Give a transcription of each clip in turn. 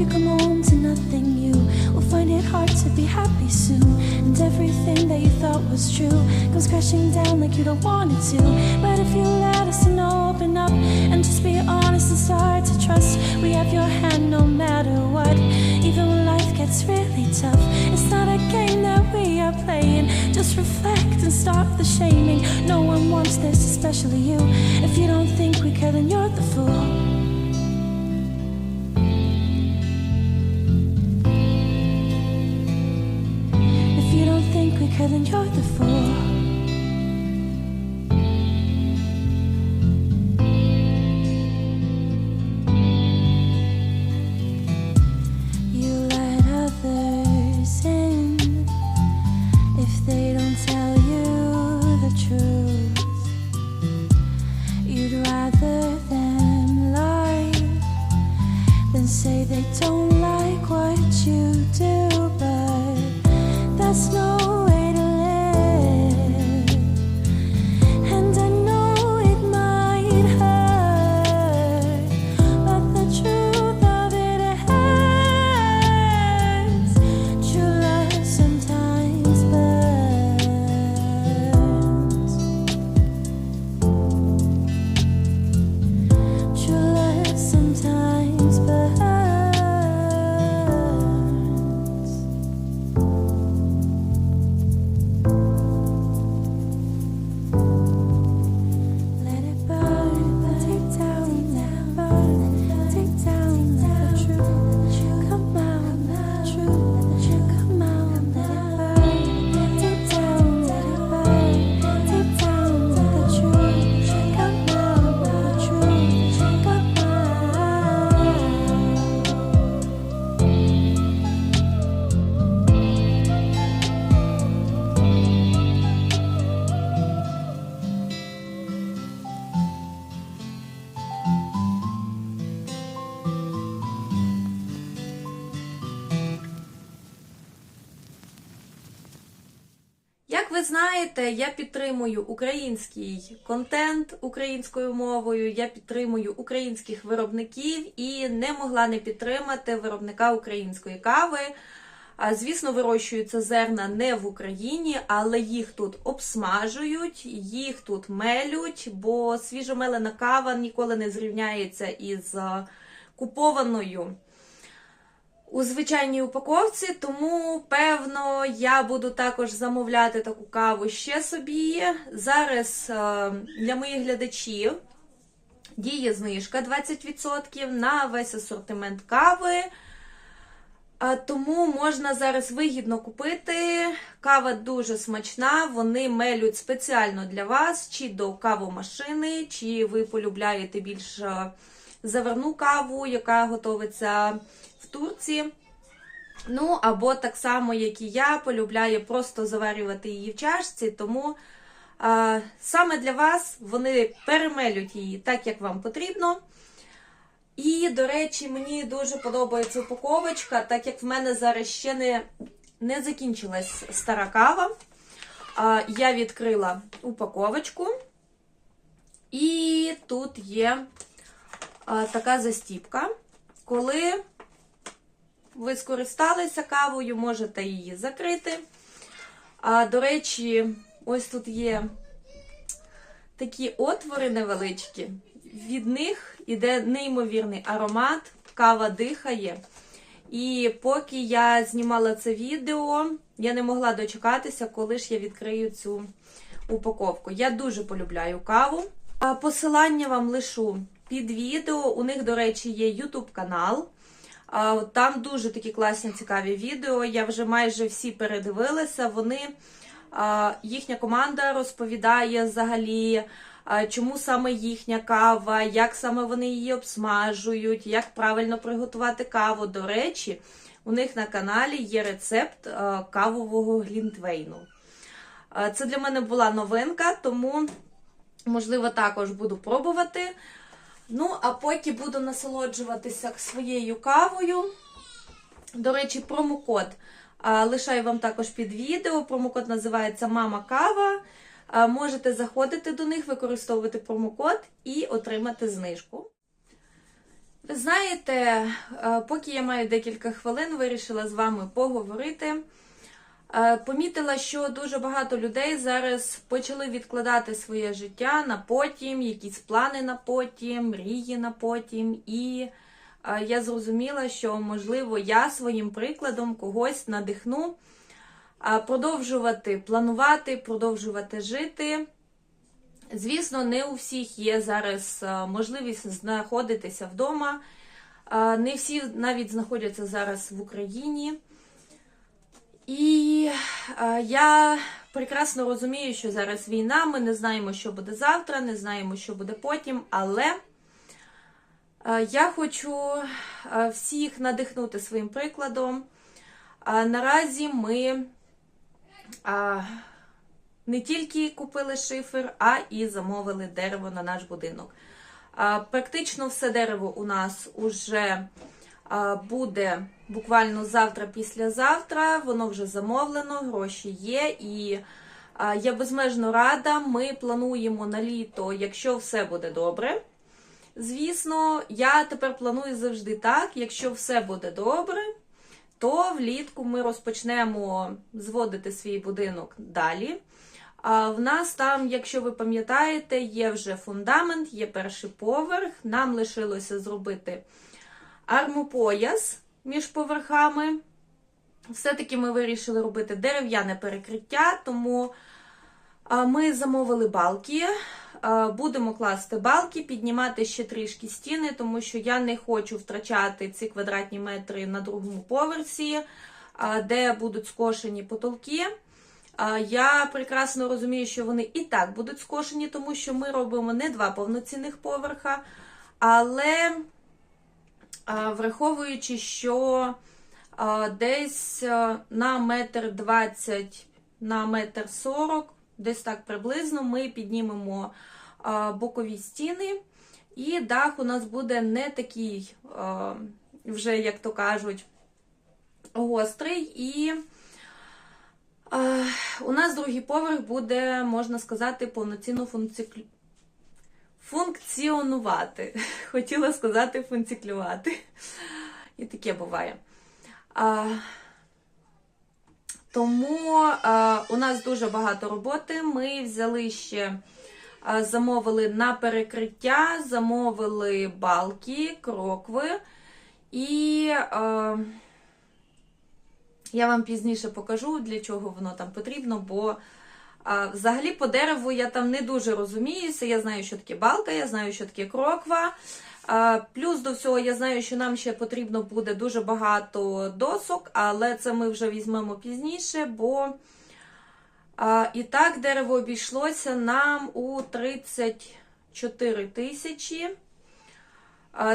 you come home to nothing, you will find it hard to be happy soon. And everything that you thought was true comes crashing down like you don't want it to. But if you let us and open up and just be honest and start to trust, we have your hand no matter what. Even when life gets really tough, it's not a game that we are playing. Just reflect and stop the shaming. No one wants this, especially you. If you don't think we care, then you're the fool. Ви знаєте, я підтримую український контент українською мовою, я підтримую українських виробників і не могла не підтримати виробника української кави. Звісно, вирощуються зерна не в Україні, але їх тут обсмажують, їх тут мелють, бо свіжомелена кава ніколи не зрівняється із купованою у звичайній упаковці, тому певно я буду також замовляти таку каву ще собі. Зараз е, для моїх глядачів діє знижка 20% на весь асортимент кави. Тому можна зараз вигідно купити. Кава дуже смачна, вони мелють спеціально для вас, чи до кавомашини, чи ви полюбляєте більш заварну каву, яка готовиться в Турції. Ну, або так само, як і я, полюбляю просто заварювати її в чашці, тому а, саме для вас вони перемелють її так, як вам потрібно. І, до речі, мені дуже подобається упаковочка, так як в мене зараз ще не, не закінчилась стара кава. А, я відкрила упаковочку, і тут є така застіпка. Коли ви скористалися кавою, можете її закрити. А, до речі, ось тут є такі отвори невеличкі. Від них іде неймовірний аромат, кава дихає. І поки я знімала це відео, я не могла дочекатися, коли ж я відкрию цю упаковку. Я дуже полюбляю каву. Посилання вам лишу під відео. У них, до речі, є YouTube канал. Там дуже такі класні цікаві відео. Я вже майже всі передивилася. Вони, їхня команда розповідає взагалі, чому саме їхня кава, як саме вони її обсмажують, як правильно приготувати каву. До речі, у них на каналі є рецепт кавового глінтвейну. Це для мене була новинка, тому, можливо, також буду пробувати. Ну, а поки буду насолоджуватися своєю кавою. До речі, промокод лишаю вам також під відео. Промокод називається Мама Кава. Можете заходити до них, використовувати промокод і отримати знижку. Ви знаєте, поки я маю декілька хвилин, вирішила з вами поговорити. Е, Помітила, що дуже багато людей зараз почали відкладати своє життя на потім, якісь плани на потім, мрії на потім. І е, я зрозуміла, що можливо я своїм прикладом когось надихну е, продовжувати планувати, продовжувати жити. Звісно, не у всіх є зараз можливість знаходитися вдома. Не всі навіть знаходяться зараз в Україні. І е, я прекрасно розумію, що зараз війна, ми не знаємо, що буде завтра, не знаємо, що буде потім, але е, я хочу е, всіх надихнути своїм прикладом. Е, Наразі ми е, не тільки купили шифер, а і замовили дерево на наш будинок. Е, Практично все дерево у нас уже буде буквально завтра, післязавтра. Воно вже замовлено, гроші є. І я безмежно рада. Ми плануємо на літо, якщо все буде добре. Звісно, я тепер планую завжди так: якщо все буде добре, то влітку ми розпочнемо зводити свій будинок далі. А в нас там, якщо ви пам'ятаєте, є вже фундамент, є перший поверх. Нам лишилося зробити армопояс між поверхами. Все-таки ми вирішили робити дерев'яне перекриття, тому ми замовили балки. Будемо класти балки, піднімати ще трішки стіни, тому що я не хочу втрачати ці квадратні метри на другому поверсі, де будуть скошені потолки. Я прекрасно розумію, що вони і так будуть скошені, тому що ми робимо не два повноцінних поверха, але враховуючи, що десь на метр двадцять на метр сорок, десь так приблизно, ми піднімемо бокові стіни, і дах у нас буде не такий, вже, як то кажуть, гострий. І у нас другий поверх буде, можна сказати, повноцінно функціклю... функціонувати. Хотіла сказати функціклювати. І таке буває. А, тому а, у нас дуже багато роботи. Ми взяли ще, замовили на перекриття, замовили балки, крокви. І а, я вам пізніше покажу, для чого воно там потрібно, бо взагалі по дереву я там не дуже розуміюся. Я знаю, що таке балка, я знаю, що таке кроква. Плюс до всього, я знаю, що нам ще потрібно буде дуже багато досок, але це ми вже візьмемо пізніше, бо і так дерево обійшлося нам у 34 тисячі.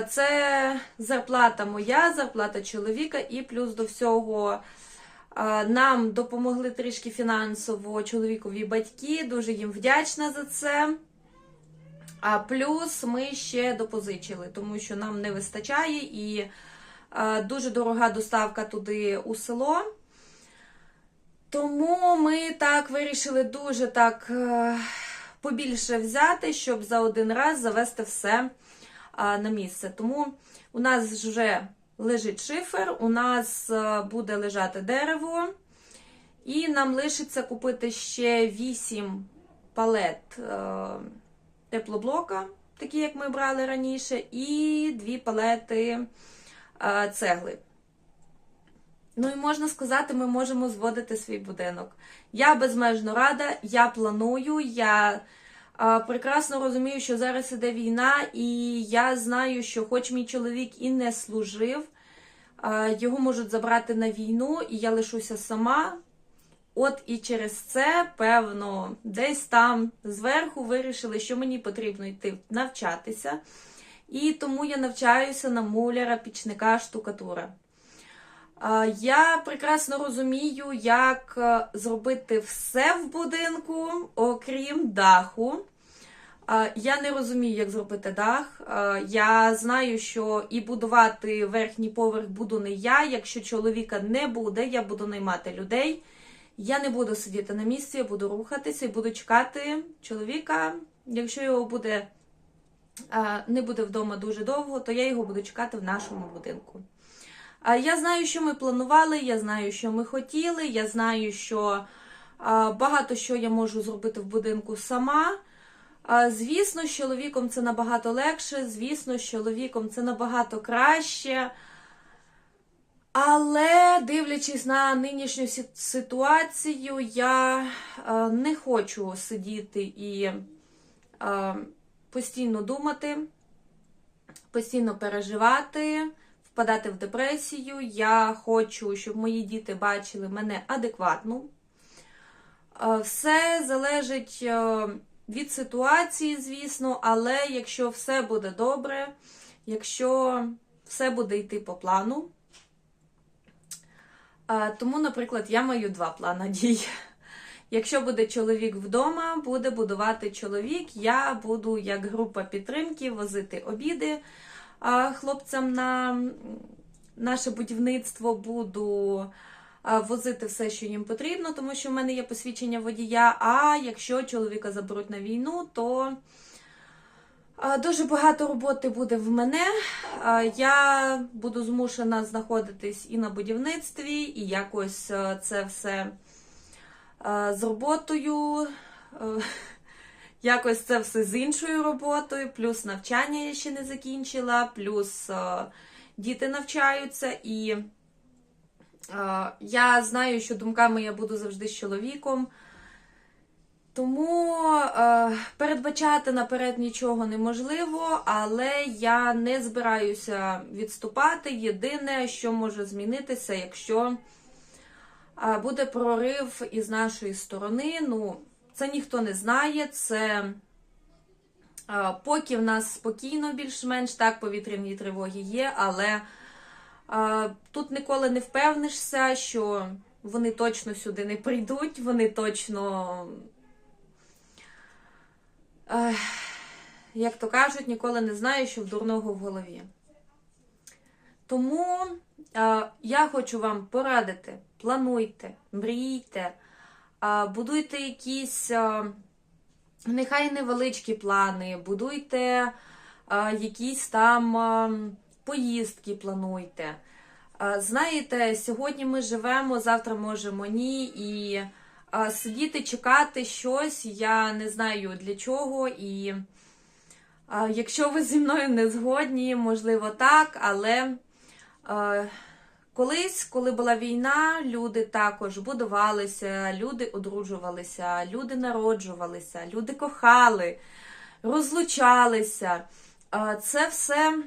Це зарплата моя, зарплата чоловіка, і плюс до всього нам допомогли трішки фінансово чоловікові батьки. Дуже їм вдячна за це. А плюс ми ще допозичили, тому що нам не вистачає і дуже дорога доставка туди у село. Тому ми так вирішили дуже так е, побільше взяти, щоб за один раз завести все на місце. Тому у нас вже лежить шифер, у нас е, буде лежати дерево, і нам лишиться купити ще 8 палет е, теплоблока, такі як ми брали раніше, і дві палети е, цегли. Ну і можна сказати, ми можемо зводити свій будинок. Я безмежно рада, я планую, я прекрасно розумію, що зараз іде війна, і я знаю, що, хоч мій чоловік і не служив, його можуть забрати на війну, і я лишуся сама. От і через це, певно, десь там зверху вирішили, що мені потрібно йти навчатися. І тому я навчаюся на муляра, пічника, штукатура. Я прекрасно розумію, як е, зробити все в будинку, окрім даху. Я не розумію, як зробити дах. Я знаю, що і будувати верхній поверх буду не я. Якщо чоловіка не буде, я буду наймати людей. Я не буду сидіти на місці, я буду рухатися і буду чекати чоловіка. Якщо його буде не буде вдома дуже довго, то я його буду чекати в нашому будинку. Я знаю, що ми планували, я знаю, що ми хотіли, я знаю, що багато що я можу зробити в будинку сама. Звісно, з чоловіком це набагато легше, звісно, з чоловіком це набагато краще. Але дивлячись на нинішню ситуацію, я не хочу сидіти і постійно думати, постійно переживати, впадати в депресію. Я хочу, щоб мої діти бачили мене адекватну. Е, Все залежить е, від ситуації, звісно, але якщо все буде добре, якщо все буде йти по плану. Тому, наприклад, я маю два плани дій. Якщо буде чоловік вдома, буде будувати чоловік, я буду як група підтримки возити обіди хлопцям на наше будівництво, буду возити все, що їм потрібно, тому що в мене є посвідчення водія. А якщо чоловіка заберуть на війну, то Дуже багато роботи буде в мене. Я буду змушена знаходитись і на будівництві, і якось е, це все е, з роботою, е, якось це все з іншою роботою, плюс навчання я ще не закінчила, плюс е, діти навчаються, і е, я знаю, що думками я буду завжди з чоловіком. Тому е, передбачати наперед нічого неможливо, але я не збираюся відступати. Єдине, що може змінитися, якщо е, буде прорив із нашої сторони. Ну, це ніхто не знає. Це е, поки в нас спокійно, більш-менш так, повітряні тривоги є, але е, тут ніколи не впевнишся, що вони точно сюди не прийдуть, вони точно. Як то кажуть, ніколи не знаю, що в дурного в голові. Тому е, я хочу вам порадити: плануйте, мрійте, е, будуйте якісь, е, нехай невеличкі плани, будуйте е, якісь там е, поїздки, плануйте. Знаєте, сьогодні ми живемо, завтра можемо ні. І сидіти, чекати щось, я не знаю для чого. І якщо ви зі мною не згодні, можливо, так, але колись, коли була війна, люди також будувалися, люди одружувалися, люди народжувалися, люди кохали, розлучалися. Це все.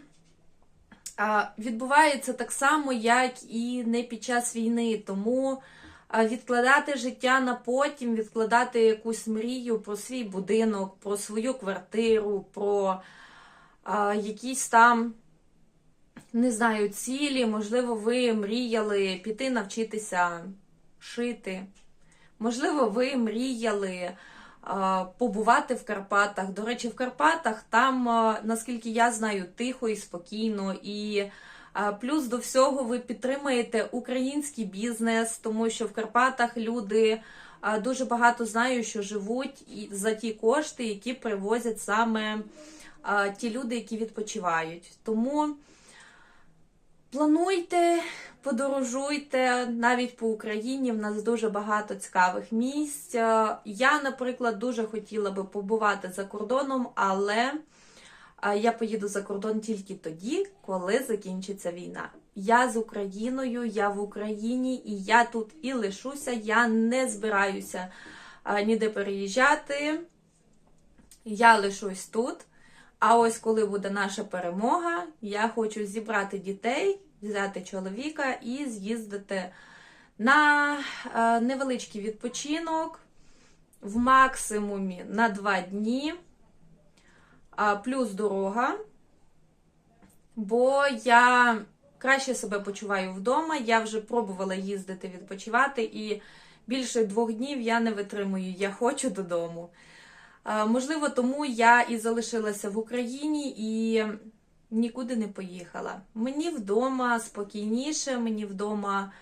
Відбувається так само, як і не під час війни. Тому відкладати життя на потім, відкладати якусь мрію про свій будинок, про свою квартиру, про якісь там, не знаю, цілі. Можливо, ви мріяли піти навчитися шити. Можливо, ви мріяли а, побувати в Карпатах. До речі, в Карпатах там, а, наскільки я знаю, тихо і спокійно. і а, Плюс до всього ви підтримуєте український бізнес, тому що в Карпатах люди дуже багато знаю, що живуть за ті кошти, які привозять саме ті люди, які відпочивають. Тому плануйте, подорожуйте навіть по Україні. В нас дуже багато цікавих місць. Е, Я, наприклад, дуже хотіла би побувати за кордоном, але. Я поїду за кордон тільки тоді, коли закінчиться війна. Я з Україною, я в Україні, і я тут і лишуся. Я не збираюся ніде переїжджати. Я лишусь тут. А ось коли буде наша перемога, я хочу зібрати дітей, взяти чоловіка і з'їздити на е, невеличкий відпочинок в максимумі на два дні плюс дорога, бо я краще себе почуваю вдома. Я вже пробувала їздити відпочивати, і більше двох днів я не витримую. Я хочу додому. А, можливо, тому я і залишилася в Україні і нікуди не поїхала. Мені вдома спокійніше, мені вдома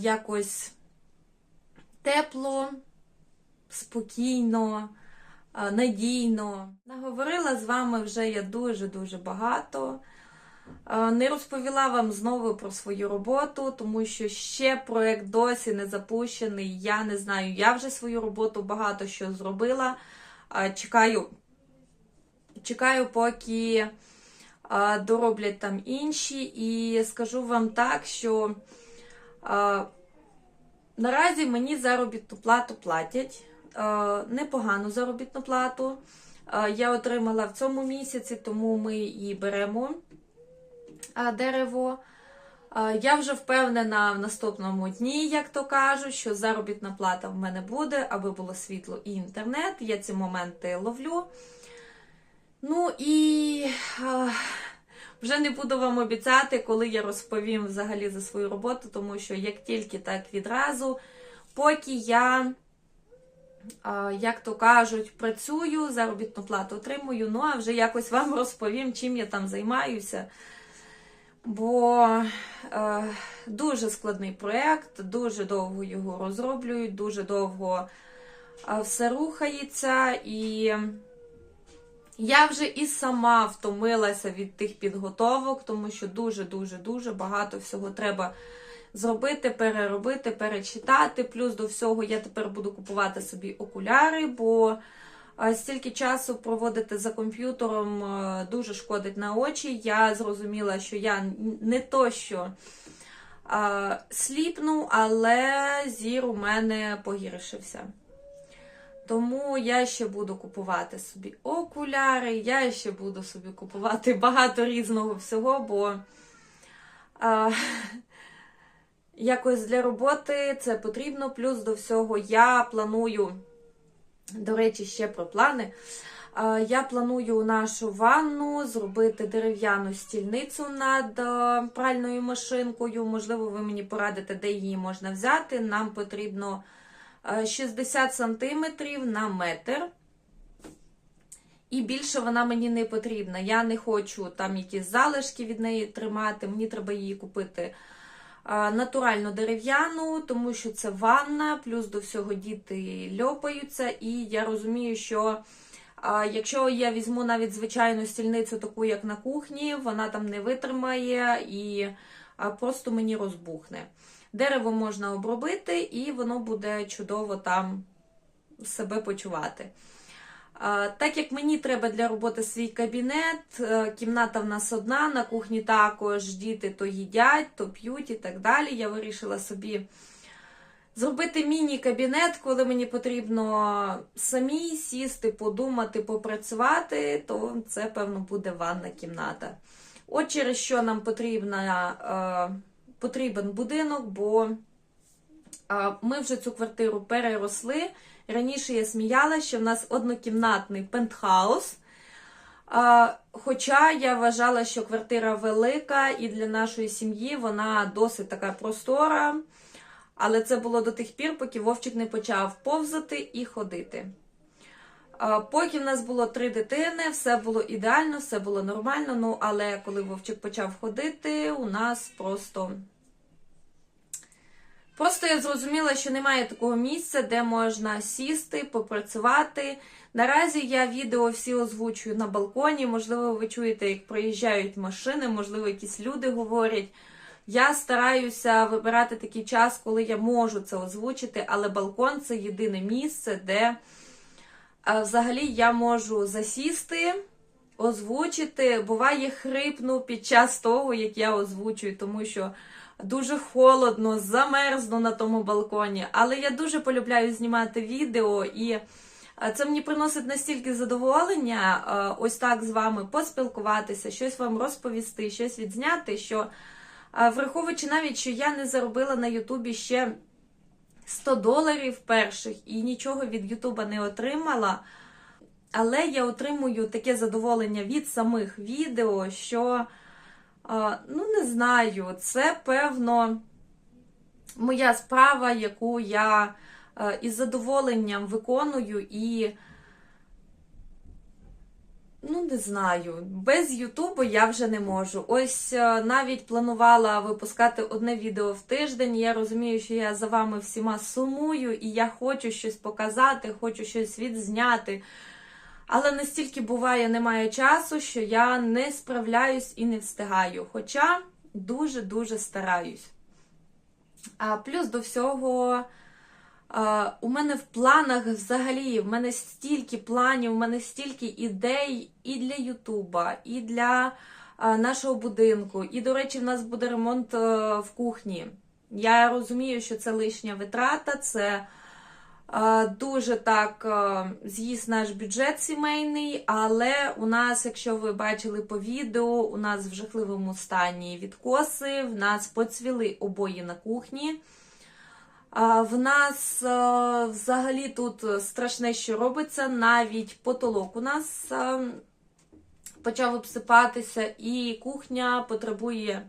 якось тепло, спокійно надійно. Наговорила з вами вже я дуже-дуже багато. Е, Не розповіла вам знову про свою роботу, тому що ще проект досі не запущений. Я не знаю, я вже свою роботу багато що зробила. Е, Чекаю, чекаю, поки е, дороблять там інші. І скажу вам так, що наразі мені заробітну плату платять. Непогану заробітну плату. Я отримала в цьому місяці, тому ми і беремо дерево. Я вже впевнена в наступному дні, як то кажуть, що заробітна плата в мене буде, аби було світло і інтернет. Я ці моменти ловлю. Ну і вже не буду вам обіцяти, коли я розповім взагалі за свою роботу, тому що як тільки так відразу, поки я, як то кажуть, працюю, заробітну плату отримую, ну а вже якось вам розповім, чим я там займаюся. Бо е, дуже складний проєкт, дуже довго його розроблюють, дуже довго е, все рухається. І я вже і сама втомилася від тих підготовок, тому що дуже-дуже-дуже багато всього треба зробити, переробити, перечитати. Плюс до всього я тепер буду купувати собі окуляри, бо стільки часу проводити за комп'ютером е, дуже шкодить на очі. Я зрозуміла, що я не то, що сліпну, але зір у мене погіршився. Тому я ще буду купувати собі окуляри, я ще буду собі купувати багато різного всього, бо а, якось для роботи це потрібно. Плюс до всього я планую. До речі, ще про плани. Я планую нашу ванну зробити дерев'яну стільницю над пральною машинкою. Можливо, ви мені порадите, де її можна взяти. Нам потрібно 60 см на метр. І більше вона мені не потрібна. Я не хочу там якісь залишки від неї тримати. Мені треба її купити натурально дерев'яну, тому що це ванна, плюс до всього діти льопаються. І я розумію, що якщо я візьму навіть звичайну стільницю, таку як на кухні, вона там не витримає і просто мені розбухне. Дерево можна обробити, і воно буде чудово там себе почувати. Так як мені треба для роботи свій кабінет, е, кімната в нас одна, на кухні також діти то їдять, то п'ють і так далі. Я вирішила собі зробити міні-кабінет, коли мені потрібно самій сісти, подумати, попрацювати, то це, певно, буде ванна кімната. От через що нам потрібна, е, потрібен будинок, бо е, ми вже цю квартиру переросли. Раніше я сміялася, що в нас однокімнатний пентхаус. Хоча я вважала, що квартира велика і для нашої сім'ї вона досить така простора. Але це було до тих пір, поки Вовчик не почав повзати і ходити. Поки в нас було три дитини, все було ідеально, все було нормально. Ну, але коли Вовчик почав ходити, у нас просто. Просто я зрозуміла, що немає такого місця, де можна сісти, попрацювати. Наразі я відео всі озвучую на балконі. Можливо, ви чуєте, як проїжджають машини, можливо, якісь люди говорять. Я стараюся вибирати такий час, коли я можу це озвучити, але балкон це єдине місце, де взагалі я можу засісти, озвучити. Буває, хрипну під час того, як я озвучую, тому що дуже холодно, замерзну на тому балконі. Але я дуже полюбляю знімати відео, і це мені приносить настільки задоволення ось так з вами поспілкуватися, щось вам розповісти, щось відзняти. що Враховуючи навіть, що я не заробила на Ютубі ще 100 доларів перших і нічого від Ютуба не отримала. Але я отримую таке задоволення від самих відео, що, ну, не знаю, це, певно, моя справа, яку я із задоволенням виконую і. Ну, не знаю, без Ютубу я вже не можу. Ось е, навіть планувала випускати одне відео в тиждень. Я розумію, що я за вами всіма сумую, і я хочу щось показати, хочу щось відзняти. Але настільки буває, немає часу, що я не справляюсь і не встигаю. Хоча дуже-дуже стараюсь. А плюс до всього, у мене в планах взагалі, в мене стільки планів, в мене стільки ідей і для Ютуба, і для нашого будинку. І, до речі, в нас буде ремонт е, в кухні. Я розумію, що це лишня витрата, це дуже так е, з'їсть наш бюджет сімейний, але у нас, якщо ви бачили по відео, у нас в жахливому стані відкоси, в нас поцвіли обої на кухні. В нас е, взагалі тут страшне, що робиться, навіть потолок у нас е, почав обсипатися, і кухня потребує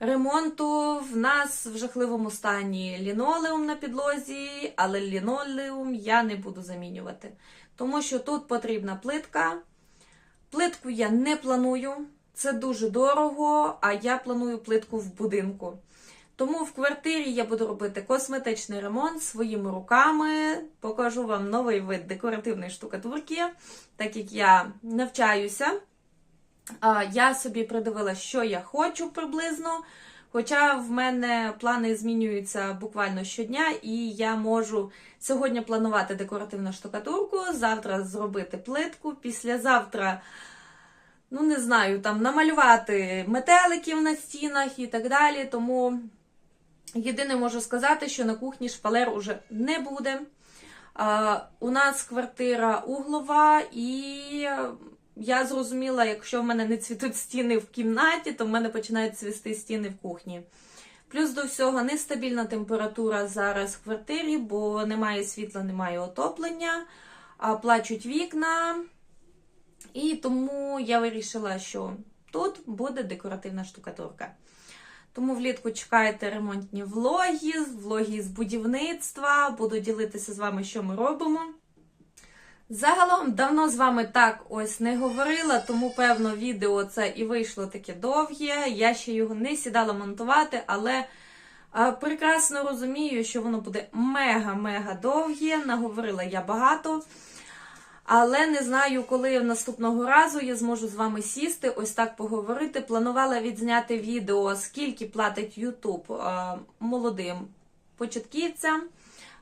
ремонту. В нас в жахливому стані лінолеум на підлозі, але лінолеум я не буду замінювати, тому що тут потрібна плитка. Плитку я не планую, це дуже дорого, а я планую плитку в будинку. Тому в квартирі я буду робити косметичний ремонт своїми руками. Покажу вам новий вид декоративної штукатурки, так як я навчаюся. Я собі придивила, що я хочу приблизно. Хоча в мене плани змінюються буквально щодня, і я можу сьогодні планувати декоративну штукатурку, завтра зробити плитку, післязавтра, ну не знаю, там намалювати метеликів на стінах і так далі. Тому єдине можу сказати, що на кухні шпалер уже не буде. У нас квартира углова, і я зрозуміла, якщо в мене не цвітуть стіни в кімнаті, то в мене починають цвісти стіни в кухні. Плюс до всього нестабільна температура зараз в квартирі, бо немає світла, немає отоплення, плачуть вікна. І тому я вирішила, що тут буде декоративна штукатурка. Тому влітку чекайте ремонтні влоги, влоги з будівництва. Буду ділитися з вами, що ми робимо. Загалом давно з вами так ось не говорила, тому певно відео це і вийшло таке довге. Я ще його не сідала монтувати, але а, прекрасно розумію, що воно буде мега-мега довге. Наговорила я багато. Але не знаю, коли наступного разу я зможу з вами сісти, ось так поговорити. Планувала відзняти відео, скільки платить YouTube а, молодим початківцям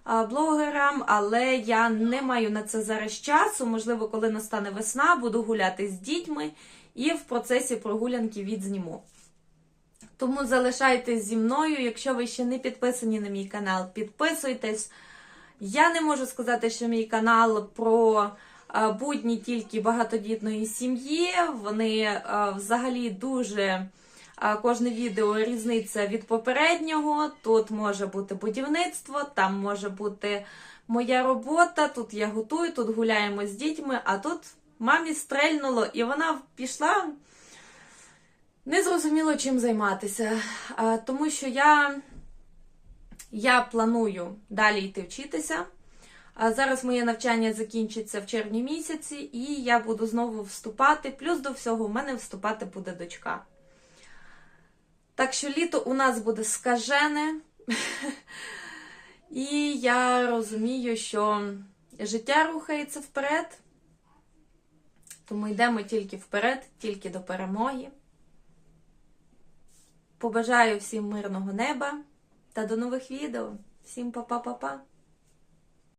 блогерам, але я не маю на це зараз часу. Можливо, коли настане весна, буду гуляти з дітьми і в процесі прогулянки відзніму. Тому залишайтесь зі мною. Якщо ви ще не підписані на мій канал, підписуйтесь. Я не можу сказати, що мій канал про будні тільки багатодітної сім'ї. Вони взагалі дуже. Кожне відео різниця від попереднього. Тут може бути будівництво, там може бути моя робота, тут я готую, тут гуляємо з дітьми, а тут мамі стрельнуло, і вона пішла не зрозуміло чим займатися. Тому що я, я планую далі йти вчитися. Зараз моє навчання закінчиться в червні місяці, і я буду знову вступати. Плюс до всього, в мене вступати буде дочка. Так що літо у нас буде скажене. І я розумію, що життя рухається вперед. Тому йдемо тільки вперед, тільки до перемоги. Побажаю всім мирного неба та до нових відео. Всім па-па-па-па!